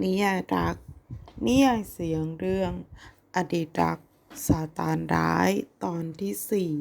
นิยายรัก นิยายเสียงเรื่อง อดีตรักซาตานร้ายตอนที่สี่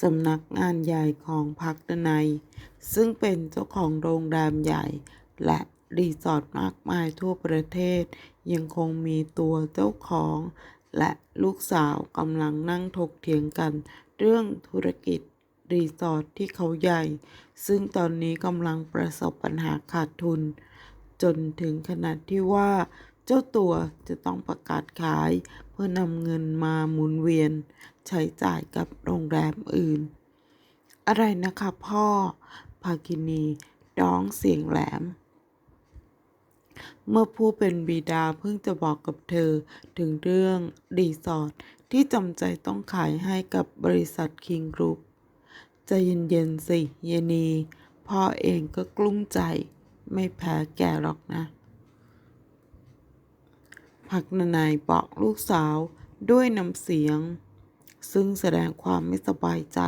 สำนักงานใหญ่ของพักดนัย ซึ่งเป็นเจ้าของโรงแรมใหญ่ และรีสอร์ทมากมายทั่วประเทศ ยังคงมีตัวเจ้าของ และลูกสาวกำลังนั่งถกเถียงกันเรื่องธุรกิจ รีสอร์ทที่เขาใหญ่ ซึ่งตอนนี้กำลังประสบปัญหาขาดทุน จนถึงขนาดที่ว่า เจ้าตัวจะต้องประกาศขายเพื่อนำเงินมาหมุนเวียน ใช้จ่ายกับโรงแรมอื่น อะไรนะคะพ่อ ภาคินีร้องเสียงแหลมเมื่อผู้เป็นบิดาเพิ่งจะบอกกับเธอถึงเรื่องรีสอร์ทที่จำใจต้องขายให้กับบริษัทคิงกรุ๊ป ใจเย็นๆสิเยนีพ่อเองก็กลุ้มใจ ไม่แพ้แกหรอกนะ พักนนายบอกลูกสาวด้วยน้ำเสียง ซึ่งแสดงความไม่สบายใจ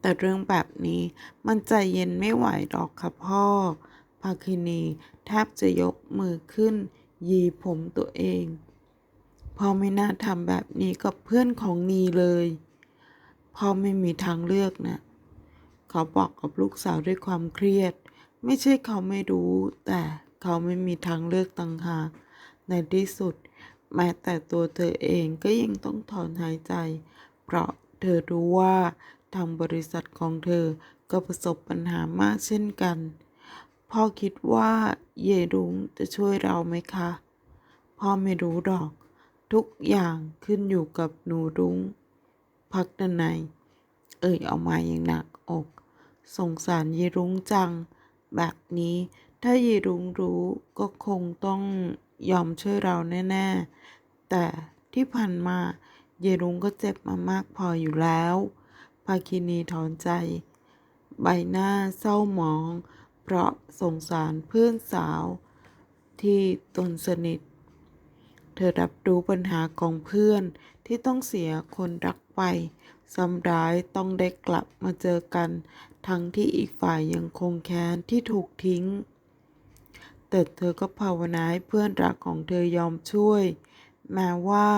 แต่เรื่องแบบนี้มันใจเย็นไม่ไหวหรอกค่ะพ่อ ภาคินีแทบจะยกมือขึ้น ยีผมตัวเอง พ่อไม่น่าทำแบบนี้กับเพื่อนของนีเลย พ่อไม่มีทางเลือกนะ เขาบอกกับลูกสาวด้วยความเครียด ไม่ใช่เขาไม่รู้ แต่เขาไม่มีทางเลือกต่างหากในที่สุด แม้แต่ตัวเธอเองก็ยังต้องถอนหายใจ เพราะเธอรู้ว่าทางบริษัทของเธอก็ประสบปัญหามากเช่นกัน พ่อคิดว่าเยรุ้งจะช่วยเราไหมคะ พ่อไม่รู้หรอก ทุกอย่างขึ้นอยู่กับหนูรุ้ง พักด้านใน เอ่ยออกมาอย่างหนักอก สงสารเยรุ้งจัง แบบนี้ถ้าเยรุ้งรู้ก็คงต้องยอมช่วยเราแน่ ๆ แต่ที่ผ่านมาเยรุ้งก็เจ็บมามากพออยู่แล้ว ภาคินีถอนใจ ใบหน้าเศร้าหมอง เพราะสงสารเพื่อนสาวที่ตนสนิท ธอรับรู้ปัญหาของเพื่อนที่ต้องเสียคนรักไปซ้ำร้ายต้องได้กลับมาเจอกัน ทั้งที่อีกฝ่ายยังคงแค้นที่ถูกทิ้ง แต่เธอก็ภาวนาให้เพื่อนรักของเธอยอมช่วย แม้ว่า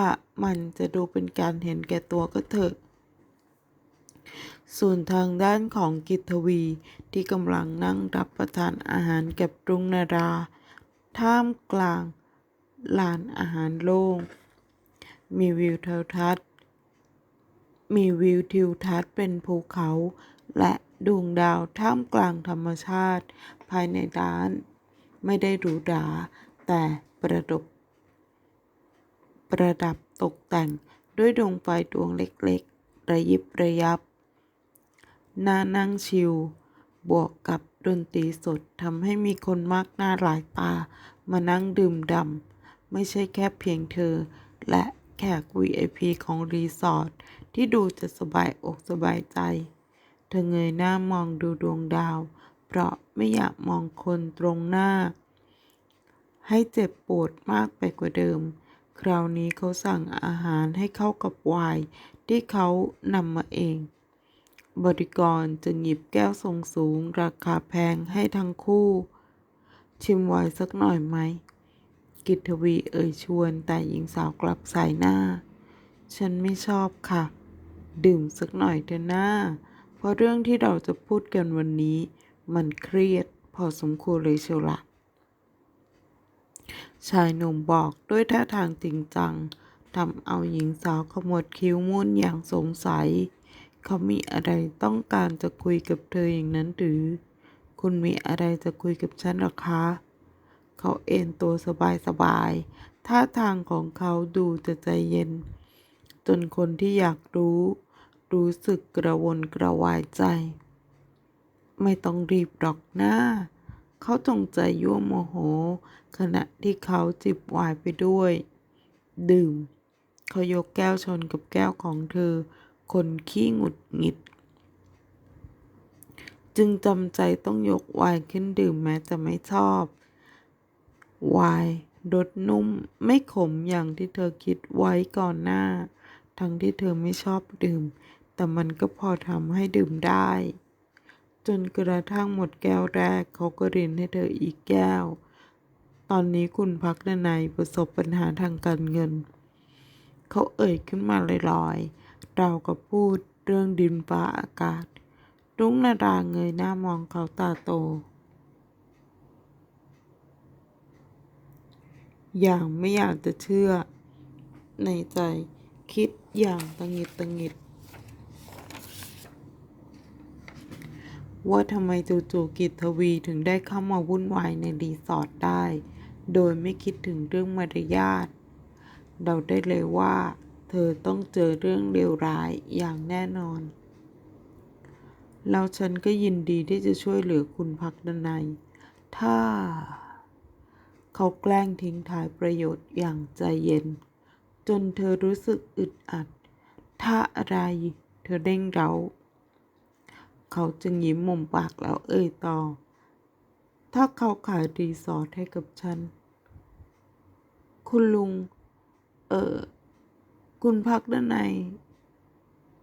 มันจะดูเป็นการเห็นแก่ตัวก็เถอะ ส่วนทางด้านของกิตวีที่กำลังนั่งรับประทานอาหารกับรุงนารา ท่ามกลาง ลานอาหารโล่ง มีวิวทิวทัศน์ มีวิวทิวทัศน์เป็นภูเขา และดวงดาวท่ามกลางธรรมชาติ ภายในร้าน ไม่ได้หรูหราแต่ประดับประดับตกแต่งด้วยดวงไฟดวงเล็กๆ ระยิบระยับ น่านั่งชิล บวกกับดนตรีสดทำให้มีคนมากหน้าหลายตามานั่งดื่มด่ำ ไม่ใช่แค่เพียงเธอ และแขก VIP ของรีสอร์ทที่ดูจะสบายอกสบายใจ เธอเงยหน้ามองดูดวงดาว เพราะไม่อยากมองคนตรงหน้า ให้เจ็บปวดมากไปกว่าเดิม คราวนี้เขาสั่งอาหารให้เข้ากับไวน์ที่เขานำมาเอง บริกรจึงหยิบแก้วทรงสูง ราคาแพงให้ทั้งคู่ ชิมไวน์สักหน่อยไหม กิตทวีเอ่ยชวนแต่หญิงสาวกลับสายหน้า ฉันไม่ชอบค่ะ ดื่มสักหน่อยเถอะหน้า เพราะเรื่องที่เราจะพูดกันวันนี้ มันเครียดพอสมควรเลยเชียวละชายหนุ่มบอกด้วยท่าทางจริงจังทำเอาหญิงสาวขมวดคิ้วมุ่นอย่างสงสัย เขามีอะไรต้องการจะคุยกับเธออย่างนั้นหรือ คุณมีอะไรจะคุยกับฉันหรอคะ เขาเอนตัวสบายๆ ท่าทางของเขาดูจะใจเย็น จนคนที่อยากรู้ รู้สึกกระวนกระวายใจ ไม่ต้องรีบหรอกหน้าเขาจงใจยั่วโมโห ขณะที่เขาจิบไวน์ไปด้วย ดื่ม เขายกแก้วชนกับแก้วของเธอ คนขี้หงุดหงิด จึงจำใจต้องยกไวน์ขึ้นดื่มแม้จะไม่ชอบ ไวน์รสนุ่มไม่ขมอย่างที่เธอคิดไว้ก่อนหน้า ทั้งที่เธอไม่ชอบดื่ม แต่มันก็พอทำให้ดื่มได้ จนกระทั่งหมดแก้วแรกเขาก็รินให้เธออีกแก้ว ตอนนี้คุณพักดนัยประสบปัญหาทางการเงิน เขาเอ่ยขึ้นมาลอยๆเรากับพูดเรื่องดินฟ้าอากาศ รุ่งนาดาเงยหน้ามองเขาตาโต อย่างไม่อยากจะเชื่อ ในใจคิดอย่างตังหิดตังหิด ว่าทำไมจู่ๆกิตทวีถึงได้เข้ามาวุ่นวายในรีสอร์ทได้ โดยไม่คิดถึงเรื่องมารยาทเดาได้เลยว่า เธอต้องเจอเรื่องเลวร้ายอย่างแน่นอน แล้วฉันก็ยินดีที่จะช่วยเหลือคุณพักดนัยถ้า เขาแกล้งทิ้งท้ายประโยชน์อย่างใจเย็น จนเธอรู้สึกอึดอัด ถ้าอะไร เธอเด้งเรา เขาจึงยิ้มมุมปากแล้วเอ่ยต่อ ถ้าเขาขายรีสอร์ทให้กับฉัน คุณลุง เออ คุณพักด้านใน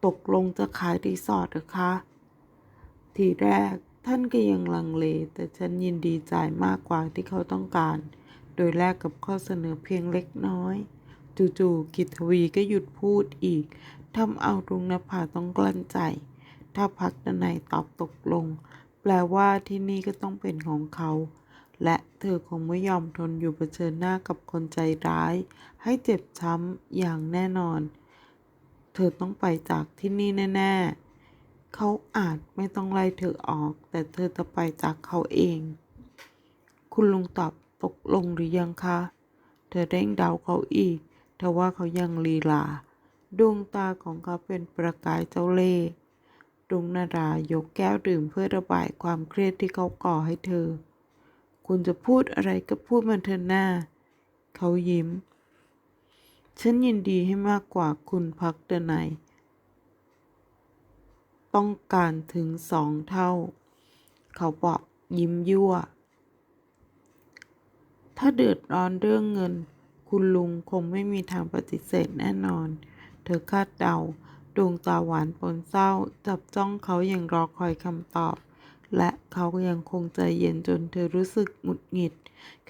ตกลงจะขายรีสอร์ทหรอคะ ทีแรกท่านก็ยังลังเล แต่ฉันยินดีจ่ายมากกว่าที่เขาต้องการ ดยแลกกับข้อเสนอเพียงเล็กน้อย จู่ๆกิตวีก็หยุดพูดอีกทำเอารุงนภาต้องกลั้นใจ ถ้าพักด้านในตอบตกลง แปลว่าที่นี่ก็ต้องเป็นของเขา และเธอคงไม่ยอมทนอยู่เผชิญหน้ากับคนใจร้าย ให้เจ็บช้ำอย่างแน่นอน เธอต้องไปจากที่นี่แน่ ๆ เขาอาจไม่ต้องไล่เธอออก แต่เธอจะไปจากเขาเอง คุณลุงตอบ ตกลงหรือยังคะ เธอเร่งเดาเขาอีกทว่าเขายังลีลา ดวงตาของเขาเป็นประกายเจ้าเล่ห์ดวงนารายกแก้วดื่มเพื่อระบายความเครียดที่เขาก่อให้เธอ คุณจะพูดอะไรก็พูดมันเถอะหน้า เขายิ้ม ฉันยินดีให้มากกว่าคุณพักเดนัยต้องการถึงสองเท่า เขาบอกยิ้มยั่ว ถ้าเดือดร้อนเรื่องเงิน คุณลุงคงไม่มีทางปฏิเสธแน่นอน เธอคาดเดา ดวงตาหวานปนเศร้า จับจ้องเขาอย่างรอคอยคำตอบ และเขาก็ยังคงใจเย็นจนเธอรู้สึกหงุดหงิด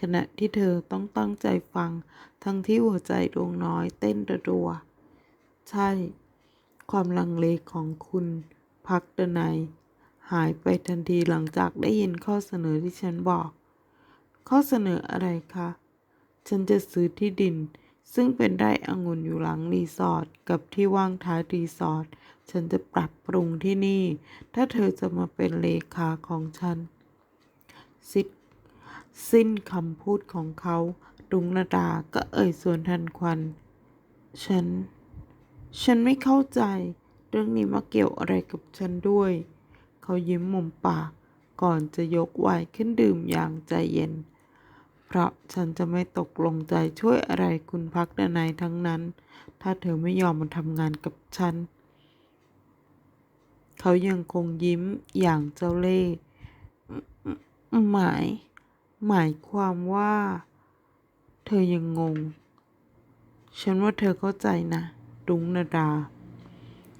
ขณะที่เธอต้องตั้งใจฟัง ทั้งที่หัวใจดวงน้อยเต้นระรัว ใช่ ความลังเลของคุณ พักดนัยหายไปทันทีหลังจากได้ยินข้อเสนอที่ฉันบอก ข้อเสนออะไรคะ ฉันจะซื้อที่ดิน ซึ่งเป็นไร่องุ่นอยู่หลังรีสอร์ทกับที่ว่างท้ายรีสอร์ท ฉันจะปรับปรุงที่นี่ ถ้าเธอจะมาเป็นเลขาของฉันซิดสิ้นคำพูดของเขาดุงนาดาก็เอ่ยสวนทันควัน ฉัน ฉันไม่เข้าใจ เรื่องนี้มาเกี่ยวอะไรกับฉันด้วย เขายิ้มมุมปาก ก่อนจะยกไวน์ขึ้นดื่มอย่างใจเย็น เพราะฉันจะไม่ตกลงใจช่วยอะไรคุณพักดนายทั้งนั้น ถ้าเธอไม่ยอมมาทำงานกับฉัน เขายังคงยิ้มอย่างเจ้าเล่ห์หมาย หมายความว่า เธอยังงง ฉันว่าเธอเข้าใจนะรุ้งนาดา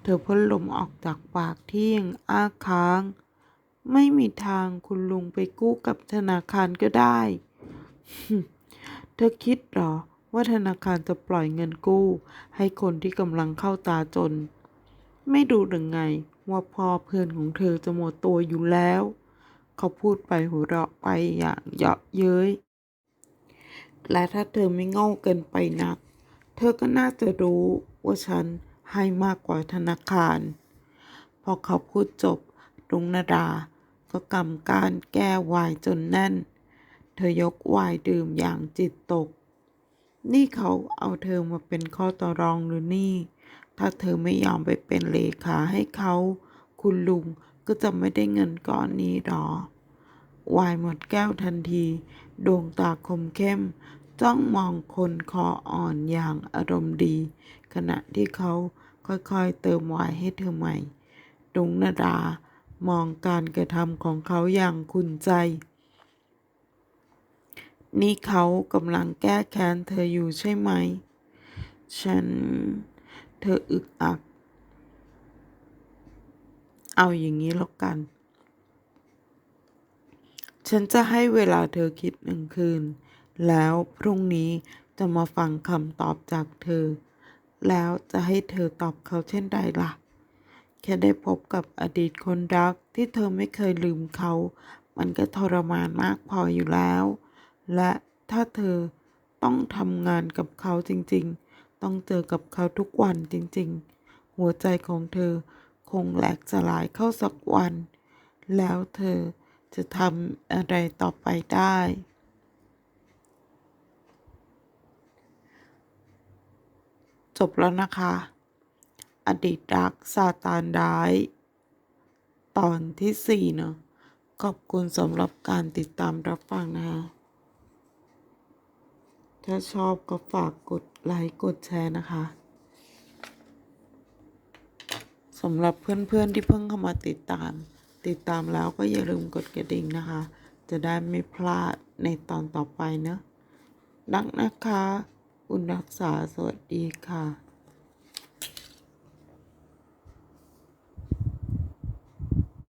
เธอพ่นลมออกจากปากที่ยังอ้าค้าง ไม่มีทางคุณลุงไปกู้กับธนาคารก็ได้ เธอคิดหรอ ว่าธนาคารจะปล่อยเงินกู้ ให้คนที่กำลังเข้าตาจน ไม่ดูหรือไง ว่าพ่อเพื่อนของเธอจะหมดตัวอยู่แล้ว เขาพูดไปหัวเราะไปอย่างเยาะเย้ย และถ้าเธอไม่โง่เกินไปนัก เธอก็น่าจะรู้ว่าฉันให้มากกว่าธนาคาร พอเขาพูดจบลุงนาดาก็กำการแก้วายจนแน่น เธอยกวายดื่มอย่างจิตตก นี่เขาเอาเธอมาเป็นข้อต่อรองหรือนี่ ถ้าเธอไม่ยอมไปเป็นเลขาให้เขา คุณลุงก็จะไม่ได้เงินก้อนนี้หรอวายหมดแก้วทันที ดวงตาคมเข้ม จ้องมองคนคออ่อนอย่างอารมณ์ดี ขณะที่เขาค่อยๆเติมวายให้เธอใหม่ดวงนาดามองการกระทำของเขาอย่างขุนใจ นี่เขากำลังแก้แค้นเธออยู่ใช่ไหม ฉัน เธออึกอัก เอาอย่างนี้แล้วกัน ฉันจะให้เวลาเธอคิดหนึ่งคืน แล้วพรุ่งนี้จะมาฟังคำตอบจากเธอ แล้วจะให้เธอตอบเขาเช่นใดล่ะ แค่ได้พบกับอดีตคนรักที่เธอไม่เคยลืมเขา มันก็ทรมานมากพออยู่แล้ว และถ้าเธอต้องทำงานกับเขาจริงๆ ต้องเจอกับเขาทุกวันจริงๆ หัวใจของเธอคงแหลกสลายเข้าสักวัน แล้วเธอจะทำอะไรต่อไปได้ จบแล้วนะคะ อดีตรักซาตานร้าย ตอนที่สี่เนอะขอบคุณสำหรับการติดตามรับฟังนะคะ ถ้าชอบก็ฝากกดไลค์กดแชร์นะคะสำหรับเพื่อนๆที่เพิ่งเข้ามาติดตาม ติดตามแล้วก็อย่าลืมกดกระดิ่งนะคะ จะได้ไม่พลาดในตอนต่อไปเนอะดักนะคะ อุณรักษาสวัสดีค่ะ